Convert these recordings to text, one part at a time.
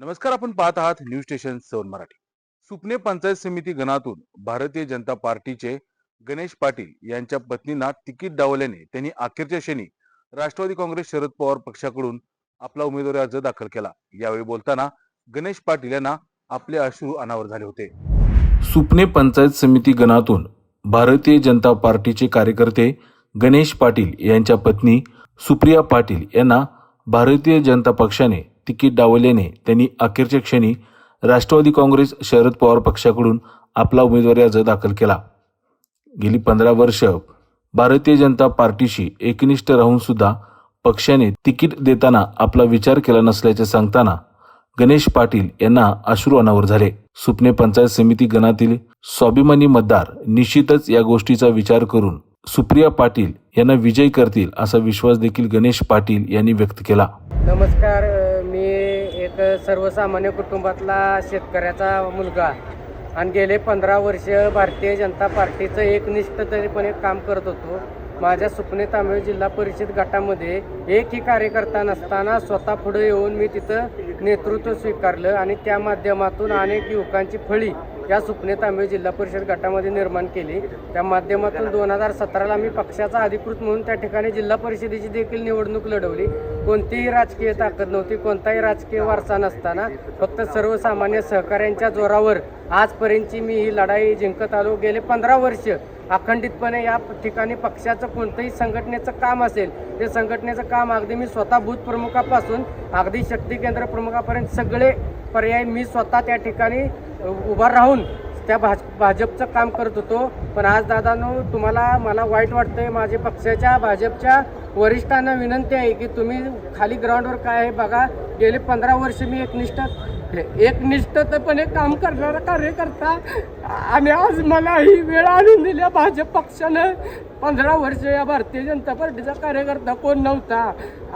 नमस्कार आपण पाहत आहात न्यूज स्टेशन सौर मराठी. सुपणे पंचायत समिती गणातून भारतीय जनता पार्टीचे गणेश पाटील यांच्या पत्नींना तिकीट डावल्याने त्यांनी अखेरच्या क्षणी राष्ट्रवादी काँग्रेस शरद पवार पक्षाकडून आपला उमेदवारी अर्ज दाखल केला. यावेळी बोलताना गणेश पाटील यांना आपले अश्रू अनावर झाले होते. सुपणे पंचायत समिती गणातून भारतीय जनता पार्टीचे कार्यकर्ते गणेश पाटील यांच्या पत्नी सुप्रिया पाटील यांना भारतीय जनता पक्षाने तिकीट डावल्याने त्यांनी अखेरच्या क्षणी राष्ट्रवादी काँग्रेस शरद पवार पक्षाकडून आपला उमेदवारी अर्ज दाखल केला. गेली पंधरा वर्ष भारतीय जनता पार्टीशी एकनिष्ठ राहून सुद्धा पक्षाने तिकीट देताना आपला विचार केला नसल्याचे सांगताना गणेश पाटील यांना अश्रू अनावर झाले. सुपणे पंचायत समिती गणातील स्वाभिमानी मतदार निश्चितच या गोष्टीचा विचार करून सुप्रिया पाटील यांना विजयी करतील असा विश्वास देखील गणेश पाटील यांनी व्यक्त केला. नमस्कार मी एक सर्वसामान्य कुटुंबातला शेतकऱ्याचा मुलगा आणि गेले पंधरा वर्ष भारतीय जनता पार्टीचं एकनिष्ठतेपणे काम करत होतो. माझ्या सुपणे तामिळ जिल्हा परिषद गटामध्ये एकही कार्यकर्ता नसताना स्वतः पुढे येऊन मी तिथं नेतृत्व स्वीकारलं आणि त्या माध्यमातून अनेक युवकांची फळी या सुपणे तामिळ जिल्हा परिषद गटामध्ये निर्माण केली. त्या माध्यमातून दोन हजार सतराला मी पक्षाचा अधिकृत म्हणून त्या ठिकाणी जिल्हा परिषदेची देखील निवडणूक लढवली. कोणतीही राजकीय ताकद नव्हती कोणताही राजकीय वारसा नसताना फक्त सर्वसामान्य सहकाऱ्यांच्या जोरावर आजपर्यंतची मी ही लढाई जिंकत आलो. गेले पंधरा वर्ष अखंडितपणे या ठिकाणी पक्षाचं कोणतंही संघटनेचं काम असेल ते संघटनेचं काम अगदी मी स्वतः बूथ प्रमुखापासून अगदी शक्ती केंद्र प्रमुखापर्यंत सगळे पर्याय मी स्वतः त्या ठिकाणी उभा राहून त्या भाज भाजपचं काम करत होतो. पण आज दादानो तुम्हाला मला वाईट वाटतंय. माझे पक्षाच्या भाजपच्या वरिष्ठांना विनंती आहे की तुम्ही खाली ग्राउंडवर काय आहे बघा. गेले पंधरा वर्ष मी एकनिष्ठ एकनिष्ठतपणे काम करणारा कार्यकर्ता. आणि आज मला ही वेळ आणून दिल्या भाजप पक्षानं. पंधरा वर्ष या भारतीय जनता पार्टीचा कार्यकर्ता कोण नव्हता?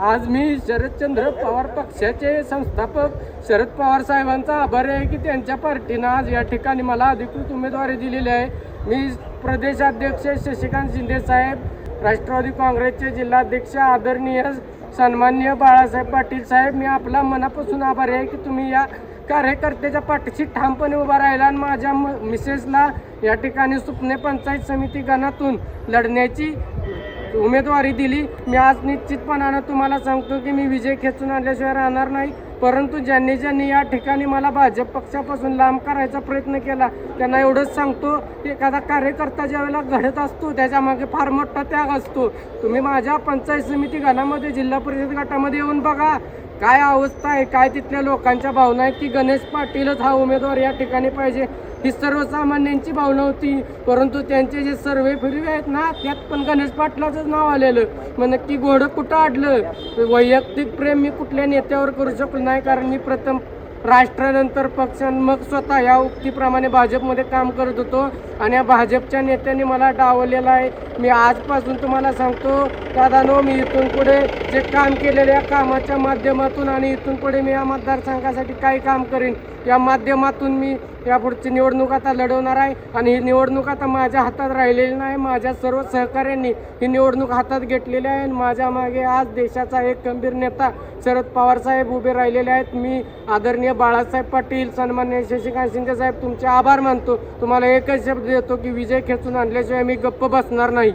आज मी शरदचंद्र पवार पक्षाचे संस्थापक. शरद पवार साहेबांचा आभार आहे की त्यांच्या पार्टीनं आज या ठिकाणी मला अधिकृत उमेदवारी दिलेली आहे. मी प्रदेशाध्यक्ष शशिकांत शिंदे साहेब राष्ट्रवादी काँग्रेसचे जिल्हाध्यक्ष आदरणीय सन्मान्य बाळासाहेब पाटील साहेब मी आपला मनापासून आभारी आहे की तुम्ही या कार्यकर्त्याच्या पाठीशी ठामपणे उभा राहिला आणि माझ्या म- मिसेसला या ठिकाणी सुपणे पंचायत समिती गणातून लढण्याची उमेदवारी दिली. मी आज निश्चितपणानं तुम्हाला सांगतो की मी विजय खेचून आणल्याशिवाय राहणार नाही. परंतु ज्यांनी ज्यांनी या ठिकाणी मला भाजप पक्षापासून लांब करायचा प्रयत्न केला त्यांना एवढंच सांगतो की एखादा कार्यकर्ता ज्यावेळेला घडत असतो त्याच्यामागे फार मोठा त्याग असतो. तुम्ही माझ्या पंचायत समिती गणामध्ये जिल्हा परिषद गटामध्ये येऊन बघा. काय अवस्था आहे? काय तिथल्या लोकांच्या भावना आहेत? की गणेश पाटीलच हा उमेदवार या ठिकाणी पाहिजे. ही सर्वसामान्यांची भावना होती. परंतु त्यांचे जे सर्वे फिरवे आहेत ना त्यात पण गणेश पाटलाचंच नाव आलेलं. मग नक्की घोडं कुठं अडलं वैयक्तिक प्रेम मी कुठल्या नेत्यावर करू शकलो नाही कारण मी प्रथम राष्ट्रानंतर पक्ष मग स्वतः या उक्तीप्रमाणे भाजपमध्ये काम करत होतो. आणि या भाजपच्या नेत्यांनी मला डावलेलं आहे. मी आजपासून तुम्हाला सांगतो दादानो मी इथून पुढे जे काम केलेले या कामाच्या माध्यमातून आणि इथून पुढे मी या मतदारसंघासाठी काय काम करेन. या माध्यमातून मी यापुढची निवडणूक आता लढवणार आहे. आणि ही निवडणूक आता माझ्या हातात राहिलेली नाही. माझ्या सर्व सहकाऱ्यांनी ही निवडणूक हातात घेतलेली आहे. आणि माझ्या मागे आज देशाचा एक गंभीर नेता शरद पवार साहेब उभे राहिलेले आहेत. मी आदरणीय बाळासाहेब पाटील सन्मान्य शशिकांत शिंदे साहेब तुमचे आभार मानतो. तुम्हाला एकच शब्द देतो की विजय खेचून आणल्याशिवाय मी गप्प बसणार नाही.